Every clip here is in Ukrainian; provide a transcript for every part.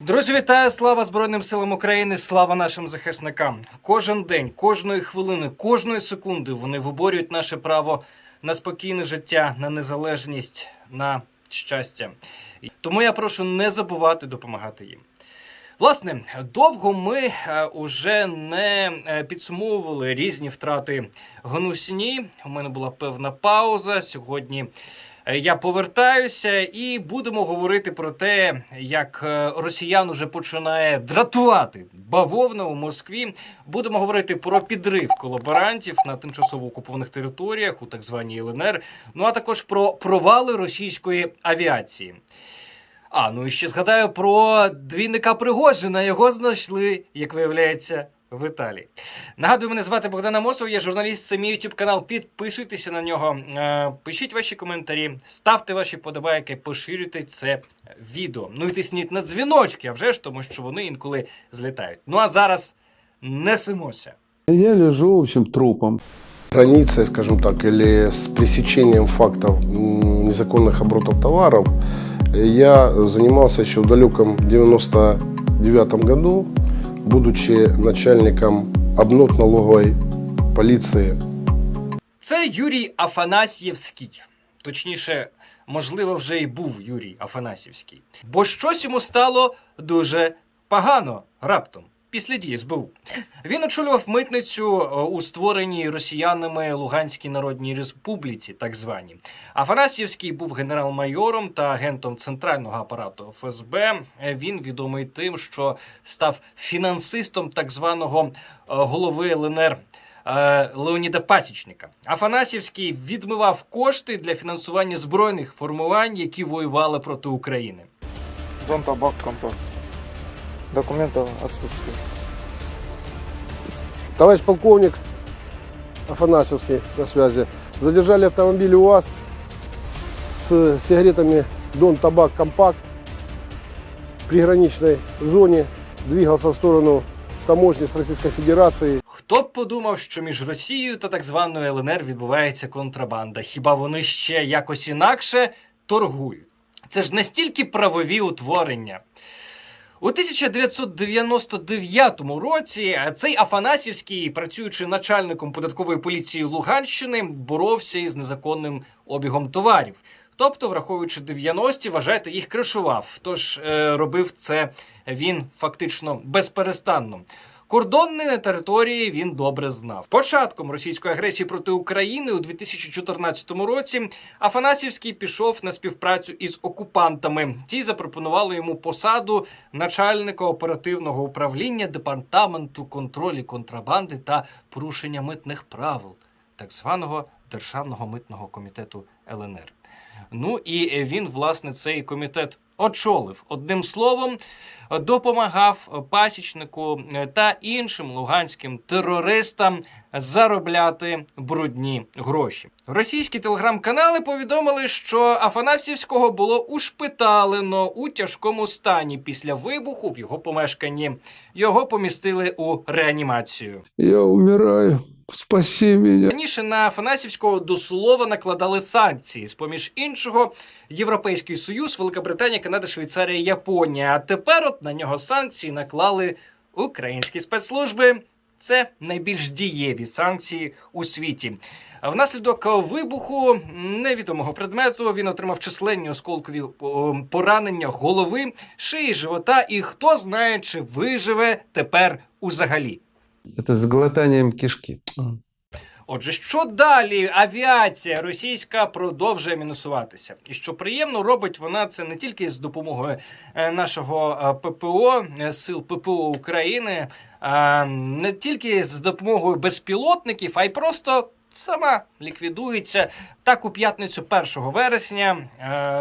Друзі, вітаю! Слава Збройним силам України! Слава нашим захисникам! Кожен день, кожної хвилини, кожної секунди вони виборюють наше право на спокійне життя, на незалежність, на щастя. Тому я прошу не забувати допомагати їм. Власне, довго ми е, уже не е, підсумовували різні втрати гнусні. У мене була певна пауза. Сьогодні е, я повертаюся і будемо говорити про те, як е, росіян уже починає дратувати бавовна у Москві. Будемо говорити про підрив колаборантів на тимчасово окупованих територіях у так званій ЛНР. Ну а також про провали російської авіації. А, ну і ще згадаю про двійника Пригожина. Його знайшли, як виявляється, в Італії. Нагадую, мене звати Богдан Амосов, я журналіст, це мій YouTube канал. Підписуйтеся на нього, е, пишіть ваші коментарі, ставте ваші подобайки, поширюйте це відео. Ну і тисніть на дзвіночки, а вже ж тому, що вони інколи злітають. Ну а зараз несемося. Я лежу, в общем, трупом. границей, скажем так, или с пресечением фактов незаконных оборотов товаров, я занимался еще в далеком 99 году, будучи начальником обнот поліції, Це Юрій Афанасьєвський. Точніше, можливо, вже й був Юрій Афанасьєвський. Бо щось йому стало дуже погано раптом. Після дії СБУ. Він очолював митницю е, у створеній росіянами Луганській Народній Республіці, так званій. Афанасьєвський був генерал-майором та агентом центрального апарату ФСБ. Е, Він відомий тим, що став фінансистом так званого е, голови ЛНР Леоніда Пасічника. Афанасівський відмивав кошти для фінансування збройних формувань, які воювали проти України. Дон табак контор. Документов отсутствует. Товарищ полковник Афанасьевский на связи. Задержали автомобиль УАЗ с сигаретами Дон Табак Компакт в приграничной зоне. Двигался в сторону таможни с Российской Федерацией. Хто б подумав, що між Росією та так званою ЛНР відбувається контрабанда? Хіба вони ще якось інакше торгують? Це ж настільки правові утворення. У 1999 році цей Афанасівський, працюючи начальником податкової поліції Луганщини, боровся із незаконним обігом товарів. Тобто, враховуючи 90-ті, вважайте, їх кришував. Тож е, робив це він фактично безперестанно. Кордони на території він добре знав. Початком російської агресії проти України у 2014 році Афанасівський пішов на співпрацю із окупантами. Ті запропонували йому посаду начальника оперативного управління департаменту контролю контрабанди та порушення митних правил, так званого Державного митного комітету ЛНР. Ну і він, власне, цей комітет очолив. Одним словом, допомагав пасічнику е, та іншим луганським терористам заробляти брудні гроші. Російські телеграм-канали повідомили, що Афанасівського було ушпиталено у тяжкому стані після вибуху в його помешканні. Його помістили у реанімацію. Я умираю. Спаси меня. Раніше на Афанасівського до слова накладали санкції, з поміж іншого, Європейський Союз, Великобританія, Канада, Швейцарія, Японія. А тепер от на нього санкції наклали українські спецслужби. Це найбільш дієві санкції у світі. Внаслідок вибуху невідомого предмету він отримав численні осколкові поранення голови, шиї, живота, і хто знає, чи виживе тепер узагалі. Это с глотанием кишки. Отже, що далі? Авіація російська продовжує мінусуватися. І що приємно, робить вона це не тільки з допомогою е, нашого е, ППО, е, сил ППО України, а не тільки з допомогою безпілотників, а й просто. Сама ліквідується так у п'ятницю 1 вересня.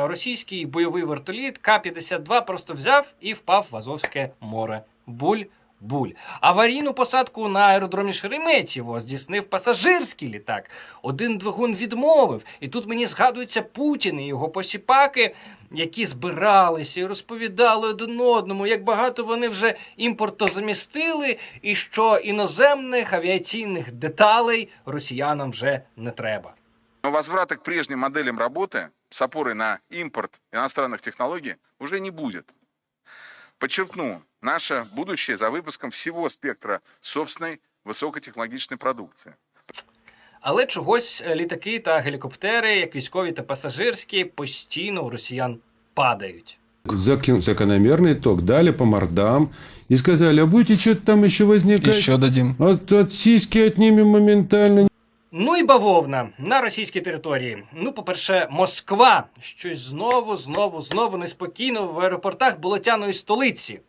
Російський бойовий вертоліт К-52 просто взяв і впав в Азовське море. Буль буль. Аварійну посадку на аеродромі Шереметьєво здійснив пасажирський літак. Один двигун відмовив. І тут мені згадується Путін і його посіпаки, які збиралися і розповідали один одному, як багато вони вже імпорту замістили, і що іноземних авіаційних деталей росіянам вже не треба. Возврата к прежним моделям работы с опорой на импорт иностранных технологий уже не будет. Подчеркну, наше будущее за выпуском всего спектра собственной высокотехнологичной продукции. Але чогось е, літаки та гелікоптери, як військові та пасажирські, постійно у росіян падають. Закин- Закономерный итог. Дали по мордам и сказали, а будете что-то там еще возникать? Еще дадим. От, от сиськи отнимем моментально. Ну і бавовна на російській території. Ну, по-перше, Москва. Щось знову, знову, знову неспокійно в аеропортах болотяної столиці.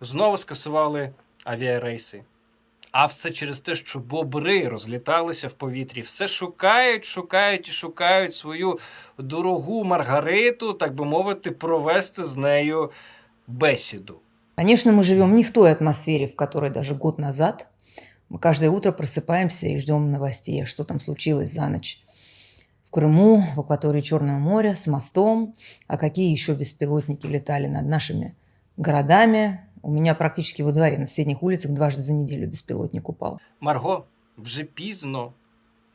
Знову скасували авіарейси. А все через те, що бобри розліталися в повітрі, все шукають, шукають і шукають свою дорогу Маргариту, так би мовити, провести з нею бесіду. Конечно, мы живем не в той атмосфере, в которой даже год назад. Мы каждое утро просыпаемся и ждем новостей, что там случилось за ночь. В Крыму, в акватории Черного моря, с мостом, а какие еще беспилотники летали над нашими городами. У меня практически во дворе на соседних улицах дважды за неделю беспилотник упал. Марго, вже пізно.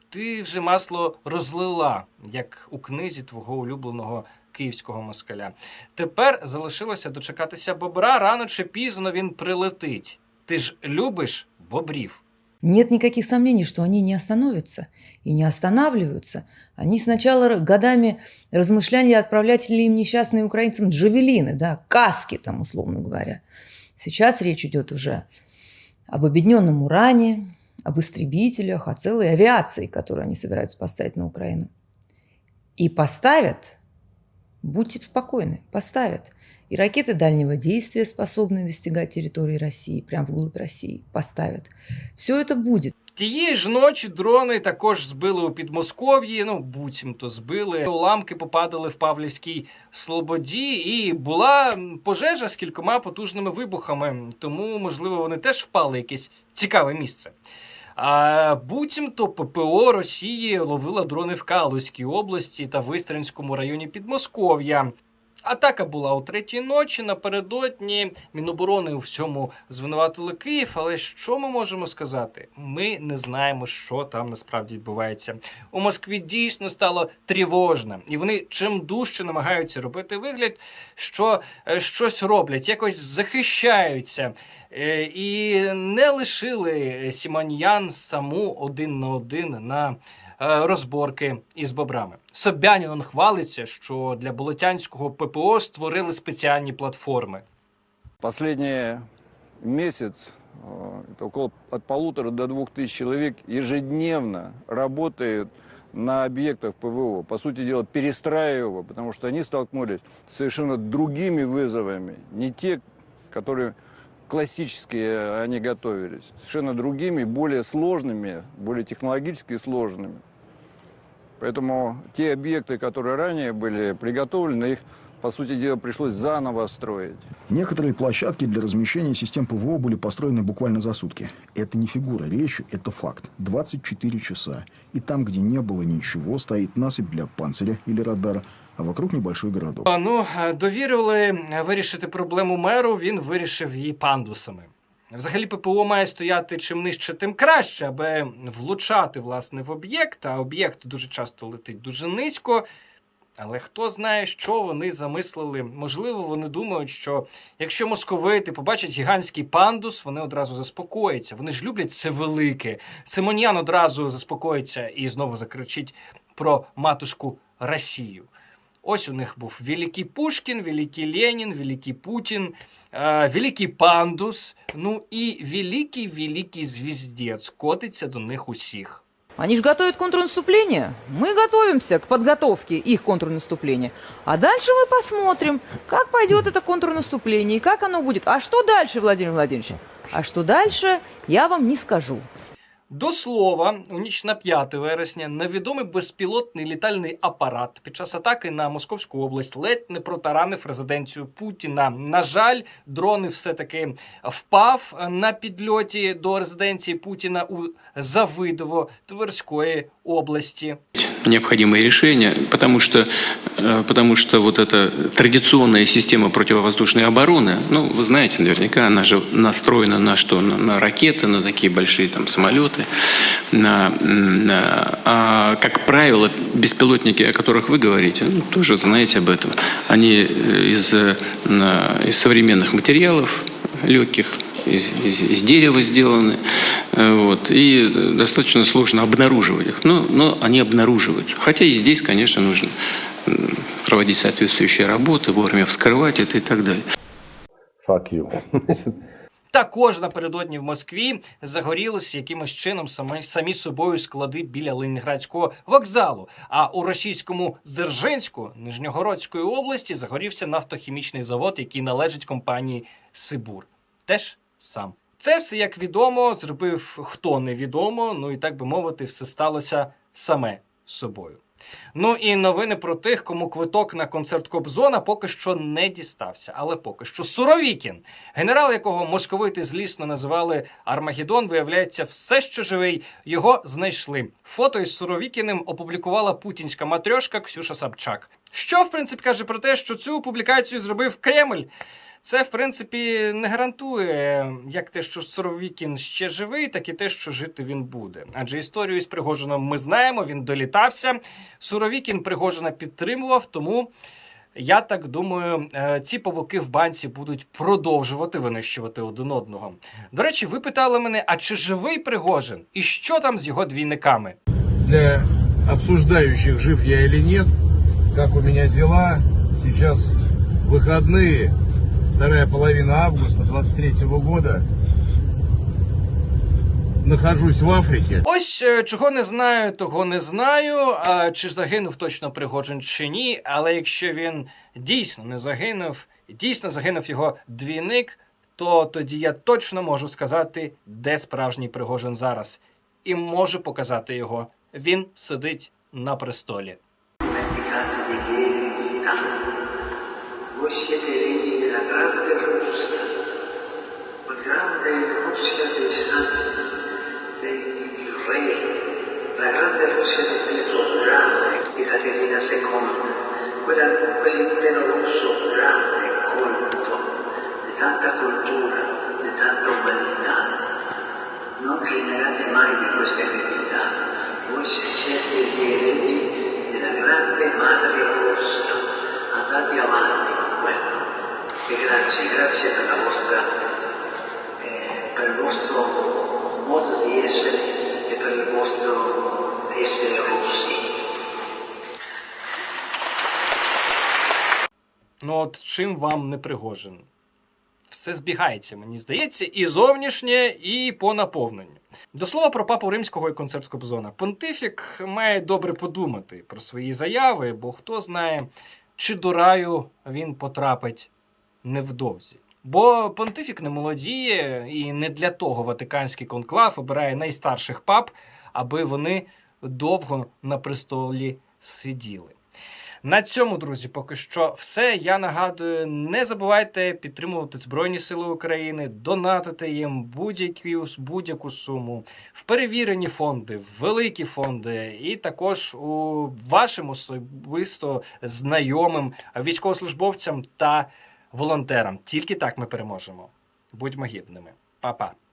Ти вже масло розлила, як у книзі твого улюбленого київського москаля. Тепер залишилося дочекатися бобра. Рано чи пізно він прилетить. Ти ж любиш бобрів. Нет никаких сомнений, что они не остановятся и не останавливаются. Они сначала р- годами размышляли, отправлять ли им несчастным украинцам джавелины, да, каски там, условно говоря. Сейчас речь идет уже об объединенном уране, об истребителях, о целой авиации, которую они собираются поставить на Украину. И поставят, будьте спокойны, поставят. И ракеты дальнего действия, способные достигать территории России, прям вглубь России, поставят. Все это будет. Тієї ж ночі дрони також збили у Підмосков'ї, ну буцімто збили. Уламки попадали в Павлівській Слободі, і була пожежа з кількома потужними вибухами. Тому, можливо, вони теж впали якесь цікаве місце. А буцімто ППО Росії ловила дрони в Калузькій області та в Істринському районі Підмосков'я. Атака була у третій ночі. Напередодні Міноборони у всьому звинуватили Київ. Але що ми можемо сказати? Ми не знаємо, що там насправді відбувається. У Москві дійсно стало тривожно, і вони чим дужче намагаються робити вигляд, що е, щось роблять, якось захищаються. Е, І не лишили Сімоньян саму один на один на розборки із бобрами. Собянін он хвалиться, що для болотянського ППО створили спеціальні платформи. Последний месяц, э, это около от полутора до двух тысяч человек ежедневно работают на объектах ПВО. По сути дела, перестраивая его, потому что они столкнулись с совершенно другими вызовами. Не те, которые классически э, они готовились. Совершенно другими, более сложными, более технологически сложными. Поэтому те объекты, которые ранее были приготовлены, их, по сути дела, пришлось заново строить. Некоторые площадки для размещения систем ПВО были построены буквально за сутки. Это не фигура речи, это факт. 24 часа. И там, где не было ничего, стоит насыпь для панциря или радара, а вокруг небольшой городок. Ну, довірили е, вирішити проблему меру, він вирішив її пандусами. Взагалі, ППО має стояти чим нижче, тим краще, аби влучати власне в об'єкт. А об'єкт дуже часто летить дуже низько. Але хто знає, що вони замислили. Можливо, вони думають, що якщо московити побачать гігантський пандус, вони одразу заспокояться. Вони ж люблять це велике. Симоньян одразу заспокоїться і знову закричить про матушку Росію. Ось у них був Великий Пушкін, Великий Ленін, Великий Путін, е, Великий Пандус, ну і Великий Великий Звіздець котиться до них усіх. Они же готовят контрнаступление. Мы готовимся к подготовке их контрнаступления. А дальше мы посмотрим, как пойдет это контрнаступление и как оно будет. А что дальше, Владимир Владимирович? А что дальше, я вам не скажу. До слова, у ніч на 5 вересня невідомий безпілотний літальний апарат під час атаки на Московську область ледь не протаранив резиденцію Путіна. На жаль, дрон все-таки впав на підльоті до резиденції Путіна у Завидово Тверської області. необходимые решения, потому что, э, потому что вот эта традиционная система противовоздушной обороны, ну, вы знаете, наверняка она же настроена на что? На, на ракеты, на такие большие там самолеты, На- а, как правило, беспилотники, о которых вы говорите, ну, тоже знаете об этом, они э, из, э, из современных материалов легких, из, из- из дерева сделаны, э, вот, и достаточно сложно обнаруживать их. Но, но они обнаруживают. Хотя и здесь, конечно, нужно проводить соответствующие работы, вовремя вскрывать это и так далее. Fuck you. Також напередодні в Москві загорілися якимось чином самі, самі собою склади біля Ленінградського вокзалу. А у російському Дзержинську Нижньогородської області загорівся нафтохімічний завод, який належить компанії Сибур. Теж сам. Це все, як відомо, зробив хто невідомо. Ну і так би мовити, все сталося саме собою. Ну і новини про тих, кому квиток на концерт Кобзона поки що не дістався. Але поки що Суровікін, генерал, якого московити злісно називали Армагеддон, виявляється, все ще живий. Його знайшли. Фото із Суровікіним опублікувала путінська матрьошка Ксюша Сабчак. Що в принципі каже про те, що цю публікацію зробив Кремль. Це, в принципі, не гарантує як те, що Суровікін ще живий, так і те, що жити він буде. Адже історію з Пригожином ми знаємо, він долітався. Суровікін Пригожина підтримував, тому я так думаю, е, ці павуки в банці будуть продовжувати винищувати один одного. До речі, ви питали мене, а чи живий Пригожин? І що там з його двійниками? для обсуждающих, жив я или нет, как у меня дела. Сейчас выходные, вторая половина августа 23 года. Нахожусь в Африке. Ось е, чого не знаю, того не знаю. А чи загинув точно Пригожин чи ні. Але якщо він дійсно не загинув, дійсно загинув його двійник, то тоді я точно можу сказати, де справжній Пригожин зараз, і можу показати його. Він сидить на престолі. Di Pietro Grande, di Caterina II, quella, quell'impero russo grande, colto, di tanta cultura, di tanta umanità. Non generate mai di questa eredità, voi siete gli eredi della grande madre Russia, andate avanti con quello. E grazie, grazie per vostra, eh, per il vostro modo di essere Ну от чим вам не Пригожин? Все збігається, мені здається, і зовнішнє, і по наповненню. До слова про папу римського і концерт Кобзона. Понтифік має добре подумати про свої заяви, бо хто знає, чи до раю він потрапить невдовзі. Бо понтифік не молодіє, і не для того Ватиканський конклав обирає найстарших пап, аби вони довго на престолі сиділи. На цьому, друзі, поки що все. Я нагадую, не забувайте підтримувати Збройні Сили України, донатити їм будь-яку, будь-яку суму в перевірені фонди, в великі фонди, і також у вашим особисто знайомим військовослужбовцям та волонтерам. Тільки так ми переможемо. Будьмо гідними. Па-па.